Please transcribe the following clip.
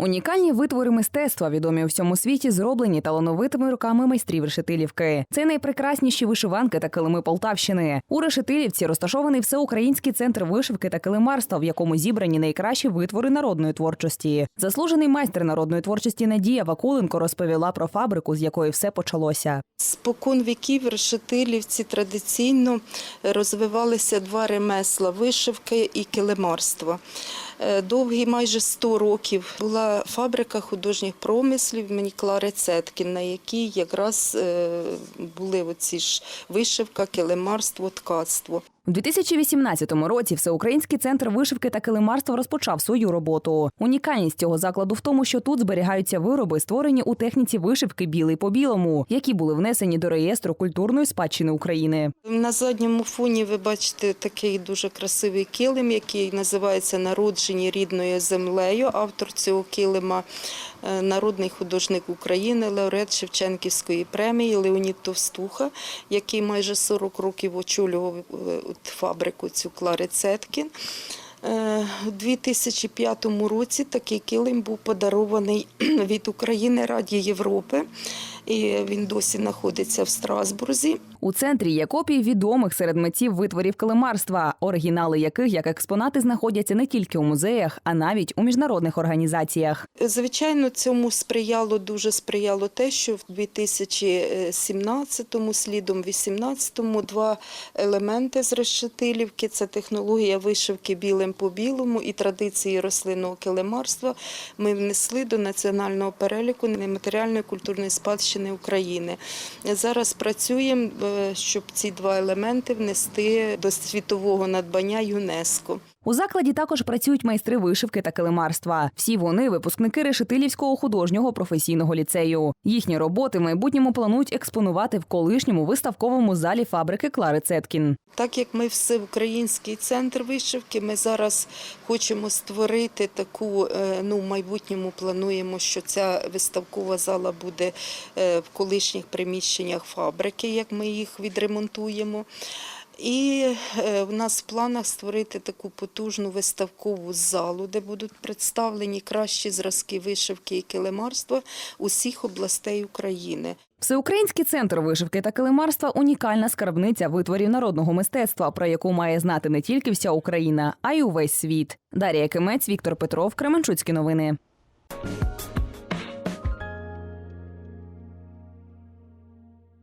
Унікальні витвори мистецтва, відомі у всьому світі, зроблені талановитими руками майстрів решетилівки. Це найпрекрасніші вишиванки та килими Полтавщини. У решетилівці розташований всеукраїнський центр вишивки та килимарства, в якому зібрані найкращі витвори народної творчості. Заслужений майстер народної творчості Надія Вакуленко розповіла про фабрику, з якої все почалося. Спокон віків решетилівці традиційно розвивалися два ремесла вишивка і килимарство. Е, Довгі майже 100 років була фабрика художніх промислів мені Клари Цеткін, на якій якраз е, були оці ж вишивка, килимарство, ткацтво. У 2018 році Всеукраїнський центр вишивки та килимарства розпочав свою роботу. Унікальність цього закладу в тому, що тут зберігаються вироби, створені у техніці вишивки білий по білому, які були внесені до реєстру культурної спадщини України. На задньому фоні ви бачите такий дуже красивий килим, який називається Народжені рідною землею. Автор цього килима е, народний художник України, лауреат Шевченківської премії Леонід Товстуха, який майже 40 років очолював е, от фабрику цю Клари Цеткін. Е, У 2005 році такий килим був подарований від України Раді Європи, і він досі знаходиться в Страсбурзі. У центрі є копії відомих серед митців витворів килимарства, оригінали яких як експонати знаходяться не тільки у музеях, а навіть у міжнародних організаціях. Звичайно, цьому сприяло дуже сприяло те, що в 2017-му, слідом 18-му два елементи з решетилівки це технологія вишивки білим по білому і традиції рослинного килимарства. Ми внесли до національного переліку нематеріальної культурної спадщини України. Зараз працюємо, е, щоб ці два елементи внести до світового надбання ЮНЕСКО. У закладі також працюють майстри вишивки та килимарства. Всі вони випускники Решетилівського художнього професійного ліцею. Їхні роботи в майбутньому планують експонувати в колишньому виставковому залі фабрики Клари Цеткін. Так як ми всеукраїнський центр вишивки, ми зараз хочемо створити таку, е, ну в майбутньому плануємо, що ця виставкова зала буде е, в колишніх приміщеннях фабрики, як ми їх відремонтуємо. І е, в нас в планах створити таку потужну виставкову залу, де будуть представлені кращі зразки вишивки і килимарства усіх областей України. Всеукраїнський центр вишивки та килимарства унікальна скарбниця витворів народного мистецтва, про яку має знати не тільки вся Україна, а й увесь світ. Дар'я Кимець, Віктор Петров, Кременчуцькі новини.